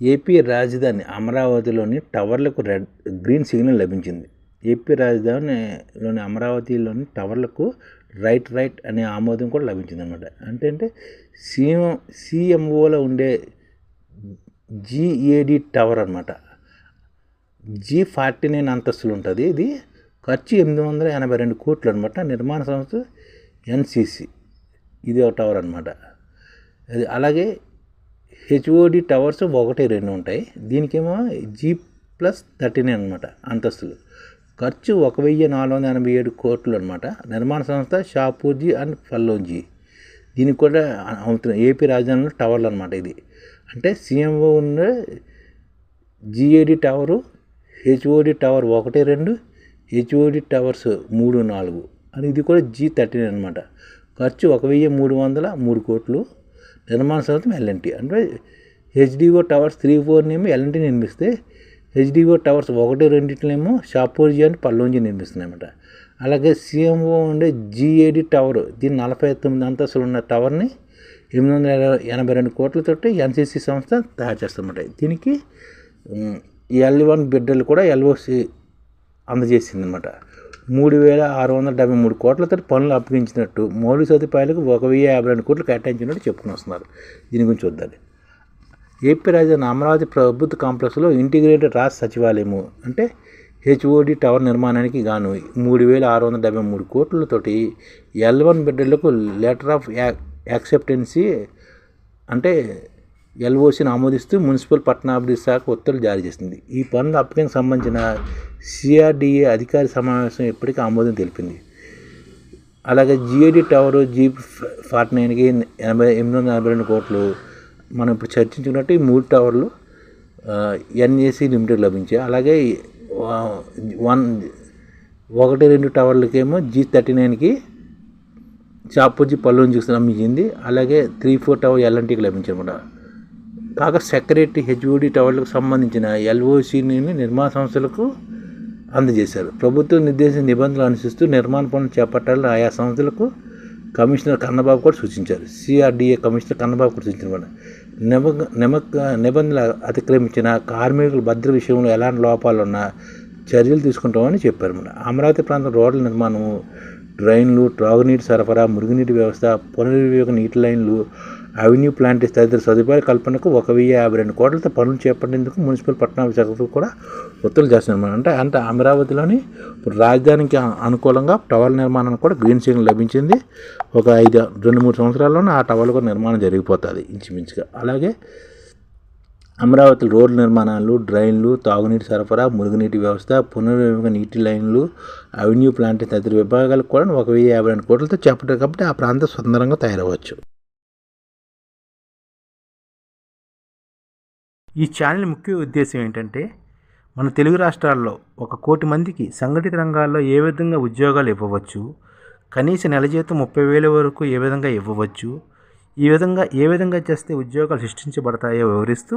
AP రాజధాని అమరావతిలోని టవర్లకు రెడ్ గ్రీన్ సిగ్నల్ లభించింది. ఏపీ రాజధానిలోని అమరావతిలోని టవర్లకు రైట్ రైట్ అనే ఆమోదం కూడా లభించింది అనమాట అంటే అంటే సీఎం సిఎంఓలో ఉండే జిఏడి టవర్ అనమాట జీ ఫార్టీ నైన్ అంతస్తులు ఉంటుంది. ఇది ఖర్చు ఎనిమిది వందల ఎనభై రెండు కోట్లు అనమాట నిర్మాణ సంస్థ ఎన్సిసి ఇది ఒక టవర్ అనమాట అది అలాగే హెచ్ఓడి టవర్స్ ఒకటి రెండు ఉంటాయి. దీనికేమో జీ ప్లస్ థర్టీ నైన్ అనమాట అంతస్తులు. ఖర్చు ఒక వెయ్యి నాలుగు వందల ఎనభై ఏడు కోట్లు అనమాట నిర్మాణ సంస్థ షాపూర్జీ అండ్ ఫల్లోంజీ. దీనికి కూడా అవుతున్న ఏపీ రాజధానిలో టవర్లు అనమాట ఇది. అంటే సీఎంఓ ఉన్న జిఏడి టవరు హెచ్ఓడి టవర్ ఒకటి రెండు హెచ్ఓడి టవర్స్ మూడు నాలుగు. అని ఇది కూడా జీ థర్టీన్ అనమాట ఖర్చు ఒక వెయ్యి మూడు వందల మూడు కోట్లు. నిర్మాణ సంస్థ ఎల్ఎన్టీ అంటే హెచ్డిఓ టవర్స్ త్రీ ఫోర్నేమో ఎల్ఎన్టీ నిర్మిస్తే హెచ్డిఓ టవర్స్ ఒకటి రెండింటినేమో షాపూర్జీ అని పల్లోంజీ నిర్మిస్తున్నాయన్నమాట. అలాగే సీఎంఓ ఉండే జిఏడి టవర్ దీని నలభై తొమ్మిది అంతస్తులు ఉన్న టవర్ని ఎనిమిది వందల ఎనభై రెండు కోట్లతోటి ఎన్సీసీ సంస్థ తయారు చేస్తుందన్నమాట. దీనికి ఎల్ వన్ బిడ్డలు కూడా ఎల్ఓసి అందజేసింది అనమాట మూడు వేల ఆరు వందల డెబ్బై మూడు కోట్లతో పనులు అప్పగించినట్టు మౌలిక సదుపాయాలకు ఒక వెయ్యి యాభై రెండు కోట్లు కేటాయించినట్టు చెప్పుకుని వస్తున్నారు. దీని గురించి చూద్దాం. ఏపీ రాజధాని అమరావతి ప్రభుత్వ కాంప్లెక్స్లో ఇంటిగ్రేటెడ్ రాష్ట్ర సచివాలయము అంటే హెచ్ఓడి టవర్ నిర్మాణానికి గాను మూడు వేల ఆరు వందల డెబ్బై మూడు కోట్లతోటి ఎల్ వన్ బిడ్డలకు లెటర్ ఆఫ్ యాక్సెప్టెన్సీ అంటే ఎల్ఓసిని ఆమోదిస్తూ మున్సిపల్ పట్టణాభివృద్ధి శాఖ ఉత్తర్వులు జారీ చేసింది. ఈ పనుల అప్పగించకు సంబంధించిన సిఆర్డిఏ అధికారి సమావేశం ఇప్పటికీ ఆమోదం తెలిపింది. అలాగే జిఏడి టవర్ జీ ఫార్టీ నైన్కి ఎనభై ఎనిమిది వందల ఎనభై రెండు కోట్లు మనం ఇప్పుడు చర్చించుకున్నట్టు ఈ మూడు టవర్లు ఎన్ఏసి లిమిటెడ్ లభించాయి. అలాగే వన్ ఒకటి రెండు టవర్లకేమో జీ థర్టీ నైన్కి చాపూజీ నుంచి సంబంధించింది అలాగే త్రీ ఫోర్ టవర్ ఎల్ఎన్టీకి కూడా కాగా సెక్రటరీ హెచ్ఓడి టవర్లకు సంబంధించిన ఎల్ఓసిని నిర్మాణ సంస్థలకు అందజేశారు. ప్రభుత్వం నిర్దేశించిన నిబంధనలు అనుసరిస్తూ నిర్మాణ పనులు చేపట్టాలని ఆయా సంస్థలకు కమిషనర్ కన్నబాబు కూడా సూచించారు. సిఆర్డీఏ కమిషనర్ కన్నబాబు కూడా సూచించిన నిబ నిబంధనలు అతిక్రమించిన కార్మికుల భద్ర విషయంలో ఎలాంటి లోపాలు ఉన్నా చర్యలు తీసుకుంటామని చెప్పారు. మన అమరావతి ప్రాంతం రోడ్ల నిర్మాణము డ్రైన్లు త్రాగునీటి సరఫరా మురుగునీటి వ్యవస్థ పునర్వినియోగ నీటి లైన్లు అవెన్యూ ప్లాంట్ తదితర సదుపాయాల కల్పనకు ఒక వెయ్యి యాభై రెండు కోట్లతో పనులు చేపట్టేందుకు మున్సిపల్ పట్టణ శాఖకు కూడా ఉత్తర్వులు చేస్తున్నారు అంటే అంటే అమరావతిలోని ఇప్పుడు రాజధానికి అనుకూలంగా టవల్ నిర్మాణానికి కూడా గ్రీన్ సిగ్నల్ లభించింది. ఒక ఐదు రెండు మూడు సంవత్సరాల్లోనే ఆ టవర్లు కూడా నిర్మాణం జరిగిపోతుంది ఇంచుమించుగా. అలాగే అమరావతి రోడ్ల నిర్మాణాలు డ్రైన్లు తాగునీటి సరఫరా మురుగునీటి వ్యవస్థ పునర్వినియోగ నీటి లైన్లు అవెన్యూ ప్లాంట్ తదితర విభాగాలకు కూడా ఒక వెయ్యి యాభై రెండు కోట్లతో చేపట్టారు కాబట్టి ఆ ప్రాంతం సుందరంగా తయారవచ్చు ఈ ఛానల్ ముఖ్య ఉద్దేశం ఏంటంటే మన తెలుగు రాష్ట్రాల్లో ఒక కోటి మందికి సంఘటిత రంగాల్లో ఏ విధంగా ఉద్యోగాలు ఇవ్వవచ్చు కనీస నెల జీతం ముప్పై వేల వరకు ఏ విధంగా ఇవ్వవచ్చు ఈ విధంగా ఏ విధంగా చేస్తే ఉద్యోగాలు సృష్టించబడతాయో వివరిస్తూ